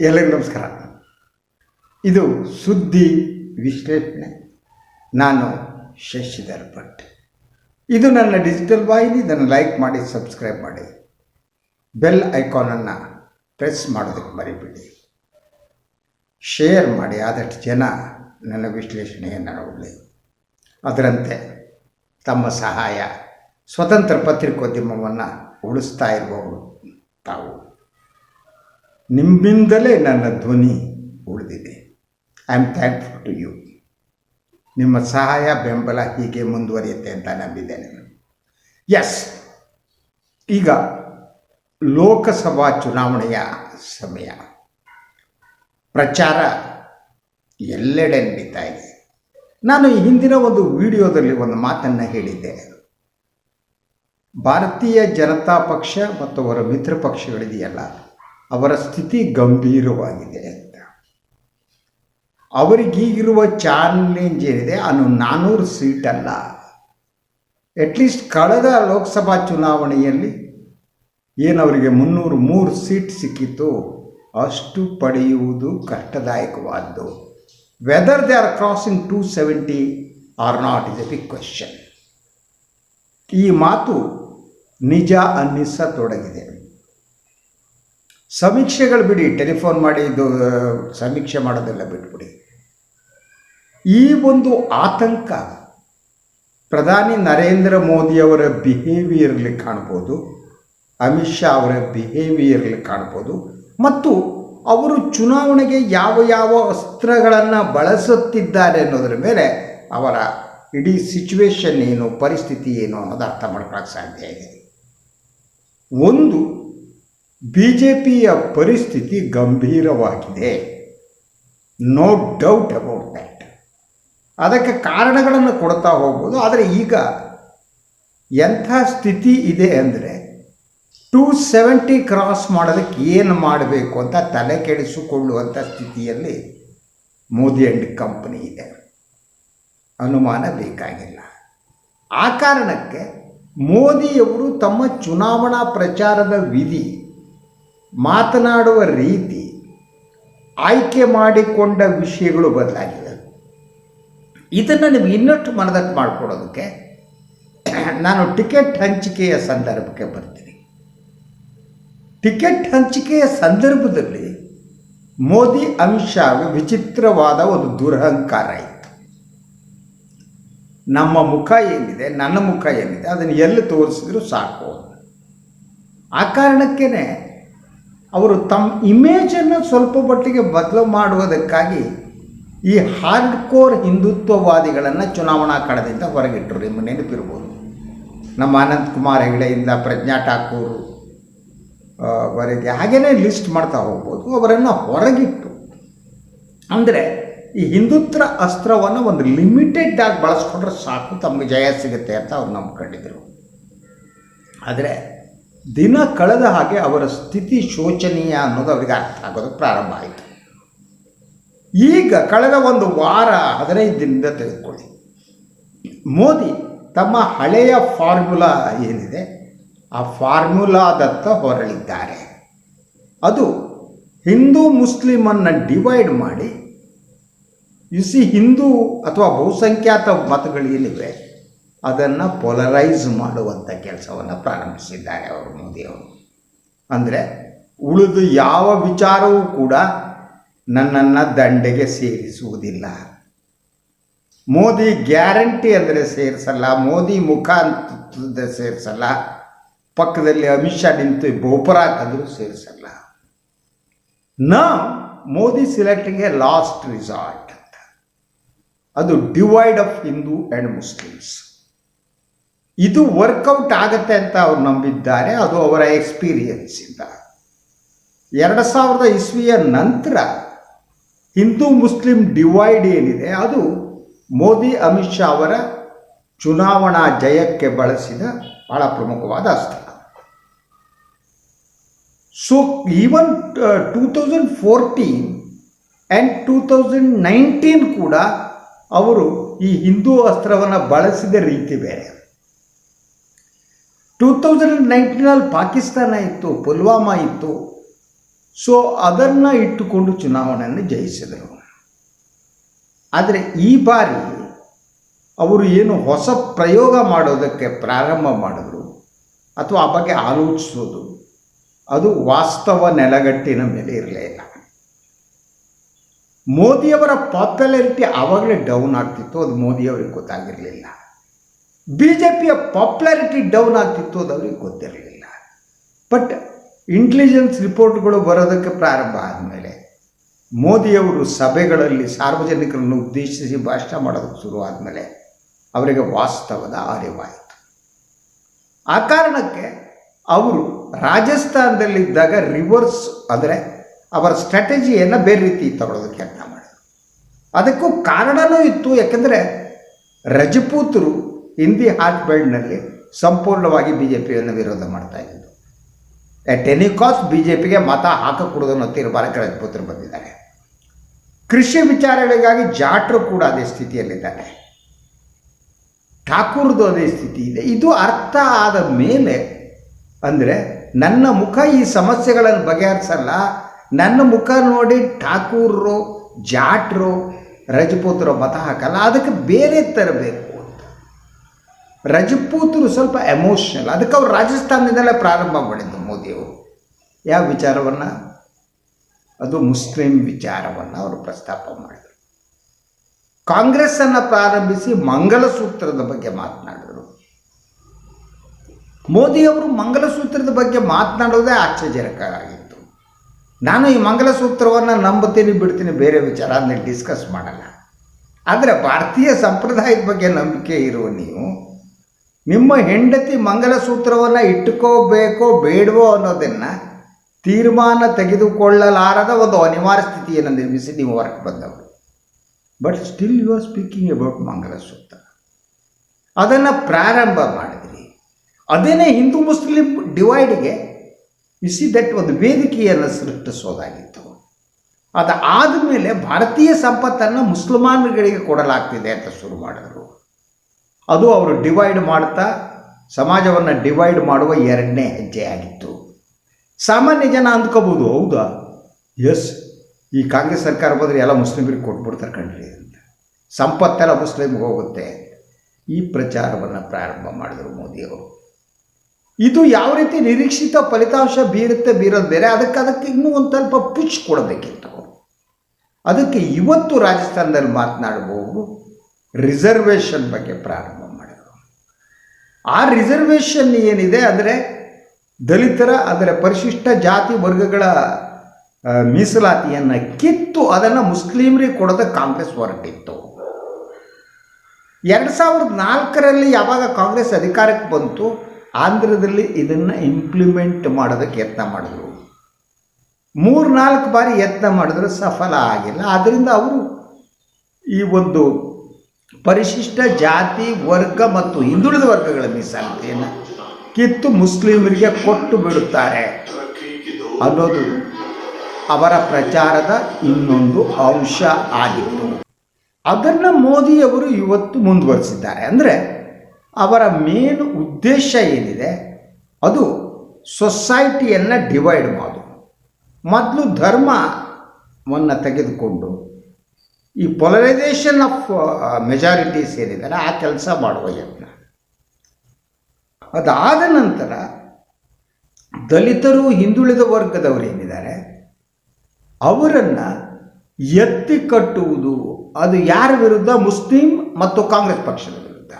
ಎಲ್ಲರಿಗೂ ನಮಸ್ಕಾರ. ಇದು ಸುದ್ದಿ ವಿಶ್ಲೇಷಣೆ. ನಾನು ಶಶಿಧರ್ ಭಟ್. ಇದು ನನ್ನ ಡಿಜಿಟಲ್ ವಾಹಿನಿ, ಇದನ್ನು ಲೈಕ್ ಮಾಡಿ ಸಬ್ಸ್ಕ್ರೈಬ್ ಮಾಡಿ. ಬೆಲ್ ಐಕಾನನ್ನು ಪ್ರೆಸ್ ಮಾಡೋದಕ್ಕೆ ಮರಿಬೇಡಿ. ಶೇರ್ ಮಾಡಿ, ಆದಷ್ಟು ಜನ ನನ್ನ ವಿಶ್ಲೇಷಣೆಯನ್ನು ನೋಡಲಿ. ಅದರಂತೆ ತಮ್ಮ ಸಹಾಯ, ಸ್ವತಂತ್ರ ಪತ್ರಿಕೋದ್ಯಮವನ್ನು ಉಳಿಸ್ತಾ ಇರುವವರು ತಾವು. ನಿಮ್ಮಿಂದಲೇ ನನ್ನ ಧ್ವನಿ ಉಳಿದಿದೆ. I am thankful to you ನಿಮ್ಮ ಸಹಾಯ, ಬೆಂಬಲ ಹೀಗೆ ಮುಂದುವರಿಯುತ್ತೆ ಅಂತ ನಂಬಿದ್ದೇನೆ ಎಸ್ ಈಗ ಲೋಕಸಭಾ ಚುನಾವಣೆಯ ಸಮಯ. ಪ್ರಚಾರ ಎಲ್ಲೆಡೆ ನಡೀತಾ ಇದೆ. ನಾನು ಹಿಂದಿನ ಒಂದು ವಿಡಿಯೋದಲ್ಲಿ ಒಂದು ಮಾತನ್ನು ಹೇಳಿದ್ದೆ ಭಾರತೀಯ ಜನತಾ ಪಕ್ಷ ಮತ್ತು ಅವರ ಮಿತ್ರ ಪಕ್ಷಗಳಿದೆಯಲ್ಲ ಅವರ ಸ್ಥಿತಿ ಗಂಭೀರವಾಗಿದೆ ಅಂತ. ಅವರಿಗೀಗಿರುವ ಚಾಲೆಂಜ್ ಏನಿದೆ? ಅದು ನಾನ್ನೂರು ಸೀಟಲ್ಲ. ಅಟ್ಲೀಸ್ಟ್ ಕಳೆದ ಲೋಕಸಭಾ ಚುನಾವಣೆಯಲ್ಲಿ ಏನವರಿಗೆ ಮುನ್ನೂರು ಮೂರು ಸೀಟ್ ಸಿಕ್ಕಿತ್ತು, ಅಷ್ಟು ಪಡೆಯುವುದು ಕಷ್ಟದಾಯಕವಾದ್ದು. Whether they are crossing two seventy or not is a big question ಈ ಮಾತು ನಿಜ ಅನ್ನಿಸತೊಡಗಿದೆ. ಸಮೀಕ್ಷೆಗಳು ಬಿಡಿ, ಟೆಲಿಫೋನ್ ಮಾಡಿ ಇದು ಸಮೀಕ್ಷೆ ಮಾಡೋದೆಲ್ಲ ಬಿಟ್ಬಿಡಿ. ಈ ಒಂದು ಆತಂಕ ಪ್ರಧಾನಿ ನರೇಂದ್ರ ಮೋದಿಯವರ ಬಿಹೇವಿಯರ್ಲಿ ಕಾಣ್ಬೋದು, ಅಮಿತ್ ಶಾ ಅವರ ಬಿಹೇವಿಯರ್ಲಿ ಕಾಣ್ಬೋದು, ಮತ್ತು ಅವರು ಚುನಾವಣೆಗೆ ಯಾವ ಯಾವ ಅಸ್ತ್ರಗಳನ್ನು ಬಳಸುತ್ತಿದ್ದಾರೆ ಅನ್ನೋದ್ರ ಮೇಲೆ ಅವರ ಇಡೀ ಸಿಚುವೇಶನ್ ಏನು, ಪರಿಸ್ಥಿತಿ ಏನು ಅನ್ನೋದು ಅರ್ಥ ಮಾಡ್ಕೊಳ್ಳೋಕೆ ಸಾಧ್ಯ ಇದೆ. ಒಂದು ಬಿ ಜೆ ಪಿಯ ಪರಿಸ್ಥಿತಿ ಗಂಭೀರವಾಗಿದೆ. ನೋ ಡೌಟ್ ಅಬೌಟ್ ದ್ಯಾಟ್ ಅದಕ್ಕೆ ಕಾರಣಗಳನ್ನು ಕೊಡ್ತಾ ಹೋಗ್ಬೋದು. ಆದರೆ ಈಗ ಎಂಥ ಸ್ಥಿತಿ ಇದೆ ಅಂದರೆ ಟೂ ಸೆವೆಂಟಿ ಕ್ರಾಸ್ ಮಾಡೋದಕ್ಕೆ ಏನು ಮಾಡಬೇಕು ಅಂತ ತಲೆ ಕೆಡಿಸಿಕೊಳ್ಳುವಂಥ ಸ್ಥಿತಿಯಲ್ಲಿ ಮೋದಿ ಆ್ಯಂಡ್ ಕಂಪನಿ ಇದೆ. ಅನುಮಾನ ಬೇಕಾಗಿಲ್ಲ. ಆ ಕಾರಣಕ್ಕೆ ಮೋದಿಯವರು ತಮ್ಮ ಚುನಾವಣಾ ಪ್ರಚಾರದ ವಿಧಿ ಮಾತನಾಡುವ ರೀತಿ ಆಯ್ಕೆ ಮಾಡಿಕೊಂಡ ವಿಷಯಗಳು ಬದಲಾಗಿದೆ ಇದನ್ನು ನಿಮ್ಗೆ ಇನ್ನಷ್ಟು ಮನದಟ್ಟು ಮಾಡಿಕೊಡೋದಕ್ಕೆ ನಾನು ಟಿಕೆಟ್ ಹಂಚಿಕೆಯ ಸಂದರ್ಭಕ್ಕೆ ಬರ್ತೀನಿ. ಟಿಕೆಟ್ ಹಂಚಿಕೆಯ ಸಂದರ್ಭದಲ್ಲಿ ಮೋದಿ ಶಾಗೆ ವಿಚಿತ್ರವಾದ ಒಂದು ದುರಹಂಕಾರ ಇತ್ತು. ನಮ್ಮ ಮುಖ ಏನಿದೆ, ನನ್ನ ಮುಖ ಏನಿದೆ, ಅದನ್ನು ಎಲ್ಲಿ ತೋರಿಸಿದ್ರು ಸಾಕು ಆ ಕಾರಣಕ್ಕೇ ಅವರು ತಮ್ಮ ಇಮೇಜನ್ನು ಸ್ವಲ್ಪ ಮಟ್ಟಿಗೆ ಬದಲು ಮಾಡುವುದಕ್ಕಾಗಿ ಈ ಹಾರ್ಡ್ ಕೋರ್ ಹಿಂದುತ್ವವಾದಿಗಳನ್ನು ಚುನಾವಣಾ ಕಣದಿಂದ ಹೊರಗಿಟ್ಟರು ನಿಮ್ಮ ನೆನಪಿರ್ಬೋದು. ನಮ್ಮ ಅನಂತ್ ಕುಮಾರ್ ಹೆಗಡೆಯಿಂದ ಪ್ರಜ್ಞಾ ಠಾಕೂರ್ ವರೆಗೆ ಹಾಗೆಯೇ ಲಿಸ್ಟ್ ಮಾಡ್ತಾ ಹೋಗ್ಬೋದು. ಅವರನ್ನು ಹೊರಗಿಟ್ಟು. ಅಂದರೆ ಈ ಹಿಂದುತ್ವ ಅಸ್ತ್ರವನ್ನು ಒಂದು ಲಿಮಿಟೆಡ್ ಆಗಿ ಬಳಸ್ಕೊಂಡ್ರೆ ಸಾಕು, ತಮಗೆ ಜಯ ಸಿಗುತ್ತೆ ಅಂತ ಅವ್ರು ನಂಬ್ಕೊಂಡಿದ್ರು. ಆದರೆ ದಿನ ಕಳೆದ ಹಾಗೆ ಅವರ ಸ್ಥಿತಿ ಶೋಚನೀಯ ಅನ್ನೋದು ಅವರಿಗೆ ಅರ್ಥ ಆಗೋದು ಪ್ರಾರಂಭ ಆಯಿತು. ಈಗ ಕಳೆದ ಒಂದು ವಾರ ಹದಿನೈದು ದಿನದಿಂದ ತೆಗೆದುಕೊಳ್ಳಿ. ಮೋದಿ ತಮ್ಮ ಹಳೆಯ ಫಾರ್ಮುಲಾ ಏನಿದೆ, ಆ ಫಾರ್ಮುಲಾದತ್ತ ಹೊರಳಿದ್ದಾರೆ. ಅದು ಹಿಂದೂ ಮುಸ್ಲಿಮನ್ನು ಡಿವೈಡ್ ಮಾಡಿ ಯು ಸಿ ಹಿಂದೂ ಅಥವಾ ಬಹುಸಂಖ್ಯಾತ ಮತಗಳೇನಿವೆ ಅದನ್ನು ಪೊಲರೈಸ್ ಮಾಡುವಂಥ ಕೆಲಸವನ್ನು ಪ್ರಾರಂಭಿಸಿದ್ದಾರೆ ಅವರು ಮೋದಿಯವರು ಅಂದರೆ ಉಳಿದು ಯಾವ ವಿಚಾರವೂ ಕೂಡ ನನ್ನನ್ನು ದಂಡೆಗೆ ಸೇರಿಸುವುದಿಲ್ಲ. ಮೋದಿ ಗ್ಯಾರಂಟಿ ಅಂದರೆ ಸೇರಿಸಲ್ಲ, ಮೋದಿ ಮುಖ ಅಂತ ಸೇರಿಸಲ್ಲ, ಪಕ್ಕದಲ್ಲಿ ಅಮಿತ್ ಶಾ ನಿಂತು ಬೋಪರ ಹಾಕಿದ್ರು ಸೇರಿಸಲ್ಲ. ನ ಮೋದಿ ಸಿಲೆಕ್ಟಿಂಗ್ ಲಾಸ್ಟ್ ರಿಸಾರ್ಟ್ ಅಂತ. ಅದು divide of Hindu and Muslims ಇದು ವರ್ಕೌಟ್ ಆಗುತ್ತೆ ಅಂತ ಅವ್ರು ನಂಬಿದ್ದಾರೆ. ಅದು ಅವರ ಎಕ್ಸ್ಪೀರಿಯನ್ಸಿಂದ ಎರಡು ಸಾವಿರದ ಇಸ್ವಿಯ ನಂತರ ಹಿಂದೂ ಮುಸ್ಲಿಂ ಡಿವೈಡ್ ಏನಿದೆ, ಅದು ಮೋದಿ, ಅಮಿತ್ ಶಾ ಅವರ ಚುನಾವಣಾ ಜಯಕ್ಕೆ ಬಳಸಿದ ಬಹಳ ಪ್ರಮುಖವಾದ ಅಸ್ತ್ರ. So even two thousand fourteen and two thousand nineteen ಕೂಡ ಅವರು ಈ ಹಿಂದೂ ಅಸ್ತ್ರವನ್ನು ಬಳಸಿದ ರೀತಿ ಬೇರೆ. ಟೂ ತೌಸಂಡ್ ನೈನ್ಟೀನಲ್ಲಿ ಪಾಕಿಸ್ತಾನ ಇತ್ತು, ಪುಲ್ವಾಮಾ ಇತ್ತು. ಸೊ ಅದನ್ನು ಇಟ್ಟುಕೊಂಡು ಚುನಾವಣೆಯನ್ನು ಜಯಿಸಿದರು. ಆದರೆ ಈ ಬಾರಿ ಅವರು ಏನು ಹೊಸ ಪ್ರಯೋಗ ಮಾಡೋದಕ್ಕೆ ಪ್ರಾರಂಭ ಮಾಡಿದ್ರು ಅಥವಾ ಆ ಬಗ್ಗೆ ಆಲೋಚಿಸೋದು, ಅದು ವಾಸ್ತವ ನೆಲಗಟ್ಟಿನ ಮೇಲೆ ಇರಲಿಲ್ಲ ಮೋದಿಯವರ ಪಾಪ್ಯುಲಾರಿಟಿ ಆವಾಗಲೇ ಡೌನ್ ಆಗ್ತಿತ್ತು, ಅದು ಮೋದಿಯವರಿಗೆ ಗೊತ್ತಾಗಿರಲಿಲ್ಲ. ಬಿ ಜೆ ಪಿಯ ಪಾಪ್ಯುಲಾರಿಟಿ ಡೌನ್ ಆಗ್ತಿತ್ತು ಅದು ಅವ್ರಿಗೆ ಗೊತ್ತಿರಲಿಲ್ಲ. ಬಟ್ ಇಂಟೆಲಿಜೆನ್ಸ್ ರಿಪೋರ್ಟ್ಗಳು ಬರೋದಕ್ಕೆ ಪ್ರಾರಂಭ ಆದಮೇಲೆ ಮೋದಿಯವರು ಸಭೆಗಳಲ್ಲಿ ಸಾರ್ವಜನಿಕರನ್ನು ಉದ್ದೇಶಿಸಿ ಭಾಷಣ ಮಾಡೋದಕ್ಕೆ ಶುರು ಆದಮೇಲೆ ಅವರಿಗೆ ವಾಸ್ತವದ ಅರಿವಾಯಿತು. ಆ ಕಾರಣಕ್ಕೆ ಅವರು ರಾಜಸ್ಥಾನದಲ್ಲಿದ್ದಾಗ ರಿವರ್ಸ್ ಅಂದರೆ ಅವರ ಸ್ಟ್ರಾಟಜಿಯನ್ನು ಬೇರೆ ರೀತಿ ತಗೊಳ್ಳೋದಕ್ಕೆ ಯತ್ನ ಮಾಡಿದರು. ಅದಕ್ಕೂ ಕಾರಣವೂ ಇತ್ತು, ಯಾಕೆಂದರೆ ರಜಪೂತರು ಹಿಂದಿ ಹಾಟ್ ಬೆಲ್ಟ್ನಲ್ಲಿ ಸಂಪೂರ್ಣವಾಗಿ ಬಿ ಜೆ ಪಿಯನ್ನು ವಿರೋಧ ಮಾಡ್ತಾ ಇದ್ದರು at any cost B J ಪಿಗೆ ಮತ ಹಾಕಕೂಡದು ಅನ್ನೋ ತೀರ್ಮಾನಕ್ಕೆ ಬಂದಿದ್ದಾರೆ. ಕೃಷಿ ವಿಚಾರಗಳಿಗಾಗಿ ಜಾಟ್ರು ಕೂಡ ಅದೇ ಸ್ಥಿತಿಯಲ್ಲಿದ್ದಾರೆ. ಠಾಕೂರ್ದು ಅದೇ ಸ್ಥಿತಿ ಇದೆ. ಇದು ಅರ್ಥ ಆದ ಮೇಲೆ ಅಂದರೆ ನನ್ನ ಮುಖ ಈ ಸಮಸ್ಯೆಗಳನ್ನು ಬಗೆಹರಿಸಲ್ಲ. ನನ್ನ ಮುಖ ನೋಡಿ ಠಾಕೂರ್ರು, ಜಾಟ್ರು, ರಜಪೂತರು ಮತ ಹಾಕಲ್ಲ. ಅದಕ್ಕೆ ಬೇರೆ ತರಬೇಕು ರಜಪೂತರು ಸ್ವಲ್ಪ ಎಮೋಷ್ನಲ್ ಅದಕ್ಕೆ ಅವ್ರು ರಾಜಸ್ಥಾನದಿಂದಲೇ ಪ್ರಾರಂಭ ಮಾಡಿದ್ದು ಮೋದಿಯವರು. ಯಾವ ವಿಚಾರವನ್ನು? ಅದು ಮುಸ್ಲಿಂ ವಿಚಾರವನ್ನು ಅವರು ಪ್ರಸ್ತಾಪ ಮಾಡಿದರು. ಕಾಂಗ್ರೆಸ್ಸನ್ನು ಪ್ರಾರಂಭಿಸಿ ಮಂಗಲಸೂತ್ರದ ಬಗ್ಗೆ ಮಾತನಾಡಿದರು. ಮೋದಿಯವರು ಮಂಗಲಸೂತ್ರದ ಬಗ್ಗೆ ಮಾತನಾಡೋದೇ ಆಶ್ಚರ್ಯಕರಾಗಿತ್ತು ನಾನು ಈ ಮಂಗಲಸೂತ್ರವನ್ನು ನಂಬುತ್ತೀನಿ, ಬಿಡ್ತೀನಿ, ಬೇರೆ ವಿಚಾರ ಅದನ್ನ ಡಿಸ್ಕಸ್ ಮಾಡಲ್ಲ. ಆದರೆ ಭಾರತೀಯ ಸಂಪ್ರದಾಯದ ಬಗ್ಗೆ ನಂಬಿಕೆ ಇರುವ ನೀವು ನಿಮ್ಮ ಹೆಂಡತಿ ಮಂಗಲಸೂತ್ರವನ್ನು ಇಟ್ಟುಕೋಬೇಕೋ ಬೇಡವೋ ಅನ್ನೋದನ್ನು ತೀರ್ಮಾನ ತೆಗೆದುಕೊಳ್ಳಲಾರದ ಒಂದು ಅನಿವಾರ್ಯ ಸ್ಥಿತಿಯನ್ನು ನಿರ್ಮಿಸಿ ನೀವು ಹೊರಗೆ ಬಂದವರು. But still you are speaking about mangalsutra. ಅದನ್ನು ಪ್ರಾರಂಭ ಮಾಡಿದ್ರಿ. ಅದೇನೇ ಹಿಂದೂ ಮುಸ್ಲಿಂ ಡಿವೈಡ್ಗೆ ಇಸಿ ದಟ್ ಒಂದು ವೇದಿಕೆಯನ್ನು ಸೃಷ್ಟಿಸೋದಾಗಿತ್ತು. ಅದು ಆದಮೇಲೆ ಭಾರತೀಯ ಸಂಪತ್ತನ್ನು ಮುಸಲ್ಮಾನರುಗಳಿಗೆ ಕೊಡಲಾಗ್ತಿದೆ ಅಂತ ಶುರು ಮಾಡಿದ್ರು. ಅದು ಅವರು ಡಿವೈಡ್ ಮಾಡ್ತಾ ಸಮಾಜವನ್ನು ಡಿವೈಡ್ ಮಾಡುವ ಎರಡನೇ ಹೆಜ್ಜೆ ಆಗಿತ್ತು ಸಾಮಾನ್ಯ ಜನ ಅಂದ್ಕೋಬೋದು ಹೌದಾ? ಎಸ್ ಈ ಕಾಂಗ್ರೆಸ್ ಸರ್ಕಾರ ಬಂದರೆ ಎಲ್ಲ ಮುಸ್ಲಿಮರಿಗೆ ಕೊಟ್ಬಿಡ್ತಾರೆ ಕಣ್ರಿ ಅಂತ. ಸಂಪತ್ತೆಲ್ಲ ಮುಸ್ಲಿಮ್ಗೆ ಹೋಗುತ್ತೆ. ಈ ಪ್ರಚಾರವನ್ನು ಪ್ರಾರಂಭ ಮಾಡಿದರು ಮೋದಿಯವರು. ಇದು ಯಾವ ರೀತಿ ನಿರೀಕ್ಷಿತ ಫಲಿತಾಂಶ ಬೀರುತ್ತೆ ಬೀರೋದು ಬೇರೆ, ಅದಕ್ಕೆ ಅದಕ್ಕೆ ಇನ್ನೂ ಒಂದು ಸ್ವಲ್ಪ ಪುಚ್ ಕೊಡಬೇಕಿತ್ತು. ಅದಕ್ಕೆ ಇವತ್ತು ರಾಜಸ್ಥಾನದಲ್ಲಿ ಮಾತನಾಡಬಹುದು ರಿಸರ್ವೇಷನ್ ಬಗ್ಗೆ ಪ್ರಾರಂಭ ಮಾಡಿದರು. ಆ ರಿಸರ್ವೇಷನ್ ಏನಿದೆ ಅಂದರೆ ದಲಿತರ ಅದರ ಪರಿಶಿಷ್ಟ ಜಾತಿ ವರ್ಗಗಳ ಮೀಸಲಾತಿಯನ್ನು ಕಿತ್ತು ಅದನ್ನು ಮುಸ್ಲಿಮರಿಗೆ ಕೊಡೋದ ಕಾಂಗ್ರೆಸ್ ಹೊರಟಿತ್ತು. ಎರಡು ಸಾವಿರದ ನಾಲ್ಕರಲ್ಲಿ ಯಾವಾಗ ಕಾಂಗ್ರೆಸ್ ಅಧಿಕಾರಕ್ಕೆ ಬಂತು, ಆಂಧ್ರದಲ್ಲಿ ಇದನ್ನು ಇಂಪ್ಲಿಮೆಂಟ್ ಮಾಡೋದಕ್ಕೆ ಯತ್ನ ಮಾಡಿದ್ರು. ಮೂರು ನಾಲ್ಕು ಬಾರಿ ಯತ್ನ ಮಾಡಿದ್ರು ಸಫಲ ಆಗಿಲ್ಲ. ಆದ್ದರಿಂದ ಅವರು ಈ ಒಂದು ಪರಿಶಿಷ್ಟ ಜಾತಿ, ವರ್ಗ ಮತ್ತು ಹಿಂದುಳಿದ ವರ್ಗಗಳ ಮೀಸಲಾತಿಯನ್ನು ಕಿತ್ತು ಮುಸ್ಲಿಮರಿಗೆ ಕೊಟ್ಟು ಬಿಡುತ್ತಾರೆ ಅನ್ನೋದು ಅವರ ಪ್ರಚಾರದ ಇನ್ನೊಂದು ಅಂಶ ಆಗಿತ್ತು. ಅದನ್ನು ಮೋದಿಯವರು ಇವತ್ತು ಮುಂದುವರಿಸಿದ್ದಾರೆ. ಅಂದರೆ ಅವರ ಮೇನ್ ಉದ್ದೇಶ ಏನಿದೆ? ಅದು ಸೊಸೈಟಿಯನ್ನು ಡಿವೈಡ್ ಮಾಡೋದು ಮೊದಲು ಧರ್ಮವನ್ನು ತೆಗೆದುಕೊಂಡು ಈ ಪೊಲರೈಸೇಷನ್ ಆಫ್ ಮೆಜಾರಿಟೀಸ್ ಏನಿದ್ದಾರೆ ಆ ಕೆಲಸ ಮಾಡುವ ಯತ್ನ. ಅದಾದ ನಂತರ ದಲಿತರು ಹಿಂದುಳಿದ ವರ್ಗದವರು ಏನಿದ್ದಾರೆ, ಅವರನ್ನು ಎತ್ತಿ ಕಟ್ಟುವುದು, ಅದು ಯಾರ ವಿರುದ್ಧ? ಮುಸ್ಲಿಂ ಮತ್ತು ಕಾಂಗ್ರೆಸ್ ಪಕ್ಷದ ವಿರುದ್ಧ.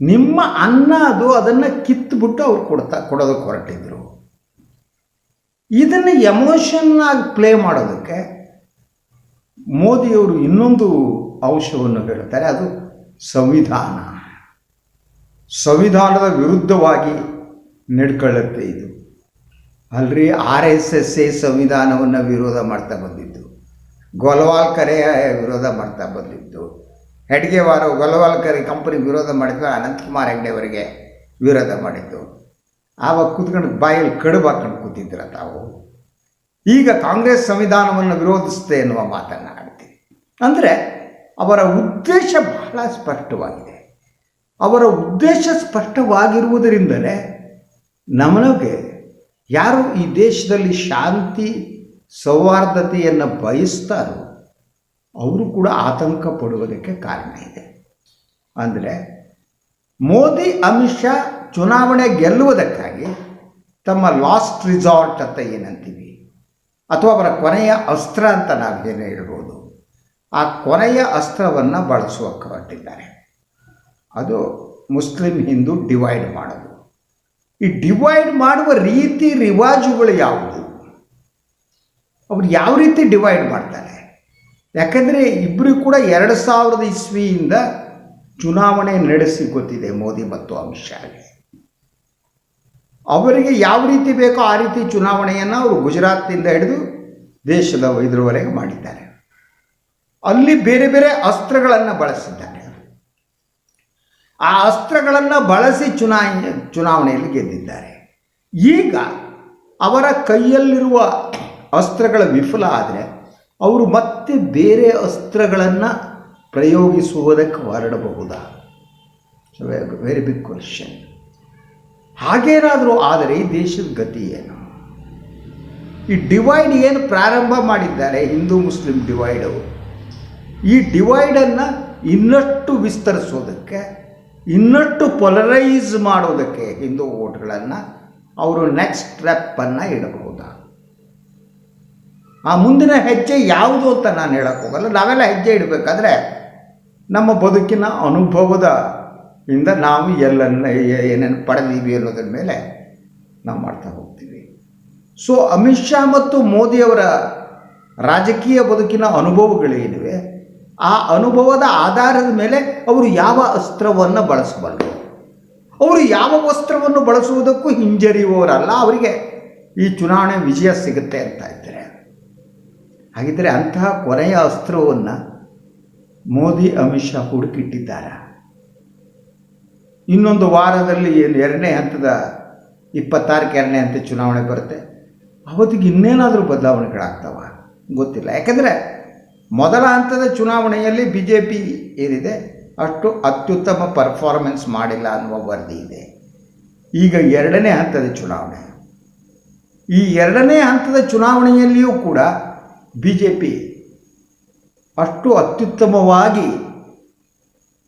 ನಿಮ್ಮ ಅನ್ನ ಅದು ಅದನ್ನು ಕಿತ್ತುಬಿಟ್ಟು ಅವ್ರು ಕೊಡ್ತಾ, ಕೊಡೋದಕ್ಕೆ ಹೊರಟಿದ್ರು. ಇದನ್ನು ಎಮೋಷನ್ ಆಗಿ ಪ್ಲೇ ಮಾಡೋದಕ್ಕೆ ಮೋದಿಯವರು ಇನ್ನೊಂದು ಅಂಶವನ್ನು ಹೇಳುತ್ತಾರೆ, ಅದು ಸಂವಿಧಾನ. ಸಂವಿಧಾನದ ವಿರುದ್ಧವಾಗಿ ನಡ್ಕೊಳ್ಳುತ್ತೆ ಇದು. ಅಲ್ರಿ ಆರ್ ಎಸ್ ಎಸ್ ಎ ಸಂವಿಧಾನವನ್ನು ವಿರೋಧ ಮಾಡ್ತಾ ಬಂದಿದ್ದು. ಗೋಲ್ವಾಲ್ಕರೇ ವಿರೋಧ ಮಾಡ್ತಾ ಬಂದಿದ್ದು. ಹೆಡ್ಗೆವಾರ ಗೋಲ್ವಾಲ್ಕರ್ ಕಂಪನಿ ವಿರೋಧ ಮಾಡಿದ್ದು ಅನಂತಕುಮಾರ್ ಹೆಗ್ಡೆಯವರಿಗೆ ವಿರೋಧ ಮಾಡಿದ್ದು. ಆವಾಗ ಕೂತ್ಕೊಂಡು ಬಾಯಲ್ಲಿ ಕಡುಬು ಹಾಕೊಂಡು ಕೂತಿದ್ರ ತಾವು? ಈಗ ಕಾಂಗ್ರೆಸ್ ಸಂವಿಧಾನವನ್ನು ವಿರೋಧಿಸುತ್ತೆ ಎನ್ನುವ ಮಾತನ್ನು. ಅಂದರೆ ಅವರ ಉದ್ದೇಶ ಬಹಳ ಸ್ಪಷ್ಟವಾಗಿದೆ. ಅವರ ಉದ್ದೇಶ ಸ್ಪಷ್ಟವಾಗಿರುವುದರಿಂದಲೇ ನಮಗೆ ಯಾರು ಈ ದೇಶದಲ್ಲಿ ಶಾಂತಿ, ಸೌಹಾರ್ದತೆಯನ್ನು ಬಯಸ್ತಾರೋ ಅವರು ಕೂಡ ಆತಂಕ ಪಡುವುದಕ್ಕೆ ಕಾರಣ ಇದೆ. ಅಂದರೆ ಮೋದಿ, ಅಮಿತ್ ಚುನಾವಣೆ ಗೆಲ್ಲುವುದಕ್ಕಾಗಿ ತಮ್ಮ ಲಾಸ್ಟ್ ರಿಸಾರ್ಟ್ ಅಂತ ಏನಂತೀವಿ, ಅಥವಾ ಅವರ ಕೊನೆಯ ಅಸ್ತ್ರ ಅಂತ ನಾವೇನು ಹೇಳ್ಬೋದು. ಆ ಕೊನೆಯ ಅಸ್ತ್ರವನ್ನು ಬಳಸುವಕ್ಕೆ ಕಟ್ಟಿದ್ದಾರೆ. ಅದು ಮುಸ್ಲಿಂ ಹಿಂದೂ ಡಿವೈಡ್ ಮಾಡೋದು. ಈ ಡಿವೈಡ್ ಮಾಡುವ ರೀತಿ ರಿವಾಜುಗಳು ಯಾವುದು? ಅವ್ರು ಯಾವ ರೀತಿ ಡಿವೈಡ್ ಮಾಡ್ತಾರೆ? ಯಾಕಂದರೆ ಇಬ್ಬರು ಕೂಡ ಎರಡು ಸಾವಿರದ ಇಸ್ವಿಯಿಂದ ಚುನಾವಣೆ ನಡೆಸಿ ಗೊತ್ತಿದೆ ಮೋದಿ ಮತ್ತು ಅಮಿತ್ ಶಾಗೆ. ಅವರಿಗೆ ಯಾವ ರೀತಿ ಬೇಕೋ ಆ ರೀತಿ ಚುನಾವಣೆಯನ್ನು ಅವರು ಗುಜರಾತ್ನಿಂದ ಹಿಡಿದು ದೇಶದ ಇದರವರೆಗೆ ಮಾಡಿದ್ದಾರೆ. ಅಲ್ಲಿ ಬೇರೆ ಬೇರೆ ಅಸ್ತ್ರಗಳನ್ನು ಬಳಸಿದ್ದಾನೆ ಆ ಅಸ್ತ್ರಗಳನ್ನು ಬಳಸಿ ಚುನಾಯ, ಚುನಾವಣೆಯಲ್ಲಿ ಗೆದ್ದಿದ್ದಾರೆ. ಈಗ ಅವರ ಕೈಯಲ್ಲಿರುವ ಅಸ್ತ್ರಗಳ ವಿಫಲ ಆದರೆ ಅವರು ಮತ್ತೆ ಬೇರೆ ಅಸ್ತ್ರಗಳನ್ನು ಪ್ರಯೋಗಿಸುವುದಕ್ಕೆ ಹೊರಡಬಹುದಾ? ವೆರಿ ಬಿಗ್ ಕ್ವಶನ್ ಹಾಗೇನಾದರೂ ಆದರೆ ಈ ದೇಶದ ಗತಿ ಏನು? ಈ ಡಿವೈಡ್ ಏನು ಪ್ರಾರಂಭ ಮಾಡಿದ್ದಾರೆ ಹಿಂದೂ ಮುಸ್ಲಿಂ ಡಿವೈಡು ಈ ಡಿವೈಡನ್ನು ಇನ್ನಷ್ಟು ವಿಸ್ತರಿಸೋದಕ್ಕೆ, ಇನ್ನಷ್ಟು ಪೊಲರೈಸ್ ಮಾಡೋದಕ್ಕೆ ಹಿಂದೂ ಓಟ್ಗಳನ್ನು ಅವರು ನೆಕ್ಸ್ಟ್ ಸ್ಟೆಪ್ಪನ್ನು ಇಡಬಹುದಾ? ಆ ಮುಂದಿನ ಹೆಜ್ಜೆ ಯಾವುದು ಅಂತ ನಾನು ಹೇಳಕ್ಕೆ ಹೋಗಲ್ಲ. ನಾವೆಲ್ಲ ಹೆಜ್ಜೆ ಇಡಬೇಕಾದ್ರೆ ನಮ್ಮ ಬದುಕಿನ ಅನುಭವದ ಇಂದ ನಾವು ಎಲ್ಲನ್ನ ಏನೇನು ಪಡೆದೀವಿ ಅನ್ನೋದ್ರ ಮೇಲೆ ನಾವು ಮಾಡ್ತಾ ಹೋಗ್ತೀವಿ. ಸೊ ಅಮಿತ್ ಶಾ ಮತ್ತು ಮೋದಿಯವರ ರಾಜಕೀಯ ಬದುಕಿನ ಅನುಭವಗಳೇನಿವೆ? ಆ ಅನುಭವದ ಆಧಾರದ ಮೇಲೆ ಅವರು ಯಾವ ಅಸ್ತ್ರವನ್ನು ಬಳಸಬಲ್ಲರು ಅವರು ಯಾವ ವಸ್ತ್ರವನ್ನು ಬಳಸುವುದಕ್ಕೂ ಹಿಂಜರಿಯುವವರಲ್ಲ, ಅವರಿಗೆ ಈ ಚುನಾವಣೆ ವಿಜಯ ಸಿಗುತ್ತೆ ಅಂತ ಇದ್ದಾರೆ ಹಾಗಿದ್ದರೆ ಅಂತಹ ಕೊನೆಯ ಅಸ್ತ್ರವನ್ನು ಮೋದಿ, ಅಮಿತ್ ಶಾ ಹುಡುಕಿಟ್ಟಿದ್ದಾರೆ? ಇನ್ನೊಂದು ವಾರದಲ್ಲಿ ಏನು, ಎರಡನೇ ಹಂತದ ಇಪ್ಪತ್ತಾರಕ್ಕೆ ಎರಡನೇ ಹಂತ ಚುನಾವಣೆ ಬರುತ್ತೆ. ಅವತ್ತಿಗೆ ಇನ್ನೇನಾದರೂ ಬದಲಾವಣೆಗಳಾಗ್ತಾವ? ಗೊತ್ತಿಲ್ಲ. ಯಾಕಂದರೆ ಮೊದಲ ಹಂತದ ಚುನಾವಣೆಯಲ್ಲಿ ಬಿ ಜೆ ಪಿ ಏನಿದೆ, ಅಷ್ಟು ಅತ್ಯುತ್ತಮ ಪರ್ಫಾರ್ಮೆನ್ಸ್ ಮಾಡಿಲ್ಲ ಅನ್ನುವ ವರದಿ ಇದೆ. ಈಗ ಎರಡನೇ ಹಂತದ ಚುನಾವಣೆ. ಈ ಎರಡನೇ ಹಂತದ ಚುನಾವಣೆಯಲ್ಲಿಯೂ ಕೂಡ ಬಿ ಜೆ ಪಿ ಅಷ್ಟು ಅತ್ಯುತ್ತಮವಾಗಿ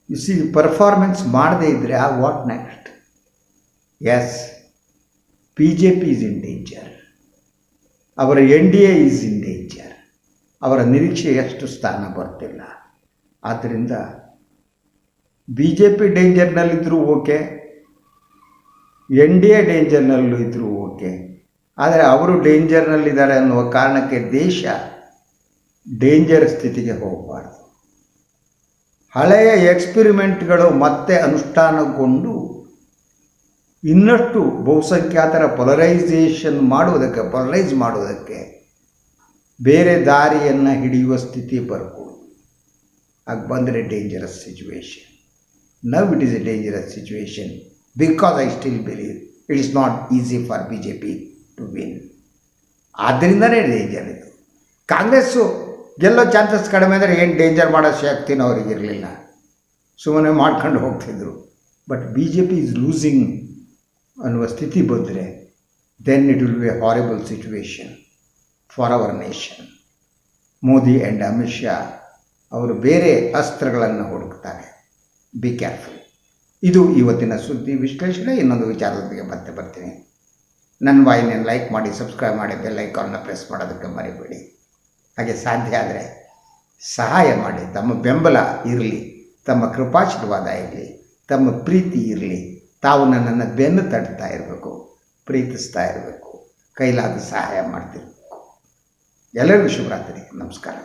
ಸಿ ಪರ್ಫಾರ್ಮೆನ್ಸ್ ಮಾಡದೇ ಇದ್ದರೆ ಆ what next yes B J P is in danger ಅವರ N D A is in danger ಅವರ ನಿರೀಕ್ಷೆಯಷ್ಟು ಸ್ಥಾನ ಬರ್ತಿಲ್ಲ. ಆದ್ದರಿಂದ ಬಿ ಜೆ ಪಿ ಡೇಂಜರ್ನಲ್ಲಿದ್ದರೂ ಓಕೆ, ಎನ್ ಡಿ ಎ ಡೇಂಜರ್ನಲ್ಲೂ ಇದ್ದರೂ ಓಕೆ. ಆದರೆ ಅವರು ಡೇಂಜರ್ನಲ್ಲಿದ್ದಾರೆ ಅನ್ನುವ ಕಾರಣಕ್ಕೆ ದೇಶ ಡೇಂಜರ್ ಸ್ಥಿತಿಗೆ ಹೋಗಬಾರ್ದು. ಹಳೆಯ ಎಕ್ಸ್ಪಿರಿಮೆಂಟ್ಗಳು ಮತ್ತೆ ಅನುಷ್ಠಾನಗೊಂಡು ಇನ್ನಷ್ಟು ಬಹುಸಂಖ್ಯಾತರ ಪೊಲರೈಸೇಷನ್ ಮಾಡುವುದಕ್ಕೆ ಪೊಲರೈಸ್ ಮಾಡುವುದಕ್ಕೆ ಬೇರೆ ದಾರಿಯನ್ನು ಹಿಡಿಯುವ ಸ್ಥಿತಿ ಬರ್ಬೋದು. ಆಗ ಬಂದರೆ dangerous situation now it is a dangerous situation because I still believe it is not easy for B J P to win ಆದ್ದರಿಂದನೇ danger ಇದು. ಕಾಂಗ್ರೆಸ್ಸು ಗೆಲ್ಲೋ ಚಾನ್ಸಸ್ ಕಡಿಮೆ ಅಂದರೆ ಏನು ಡೇಂಜರ್ ಮಾಡೋ ಶಕ್ತಿನೂ ಅವರಿಗಿರಲಿಲ್ಲ ಸುಮ್ಮನೆ ಮಾಡ್ಕೊಂಡು ಹೋಗ್ತಿದ್ರು. But B J P is losing ಅನ್ನುವ ಸ್ಥಿತಿ ಬಂದರೆ then it will be horrible situation for our nation Modi and Amit Shah ಅವರು ಬೇರೆ ಅಸ್ತ್ರಗಳನ್ನು ಹುಡುಕ್ತಾರೆ. ಬಿ ಕೇರ್ಫುಲ್ ಇದು ಇವತ್ತಿನ ಸುದ್ದಿ ವಿಶ್ಲೇಷಣೆ. ಇನ್ನೊಂದು ವಿಚಾರದೊಂದಿಗೆ ಮತ್ತೆ ಬರ್ತೀನಿ. ನನ್ನ ವಾಹಿನಿಯನ್ನು ಲೈಕ್ ಮಾಡಿ ಸಬ್ಸ್ಕ್ರೈಬ್ ಮಾಡಿ ಬೆಲ್ಲೈಕಾನ್ನ ಪ್ರೆಸ್ ಮಾಡೋದಕ್ಕೆ ಮರಿಬೇಡಿ. ಹಾಗೆ ಸಾಧ್ಯ ಆದರೆ ಸಹಾಯ ಮಾಡಿ. ತಮ್ಮ ಬೆಂಬಲ ಇರಲಿ, ತಮ್ಮ ಕೃಪಾಶೀರ್ವಾದ ಇರಲಿ, ತಮ್ಮ ಪ್ರೀತಿ ಇರಲಿ. ತಾವು ನನ್ನನ್ನು ಬೆನ್ನು ತಡ್ತಾ ಇರಬೇಕು, ಪ್ರೀತಿಸ್ತಾ ಇರಬೇಕು. ಕೈಲಾದ ಸಹಾಯ ಮಾಡ್ತಿರ್ಬೇಕು ಎಲ್ಲರಿಗೂ ಶುಭರಾತ್ರಿ. ನಮಸ್ಕಾರ.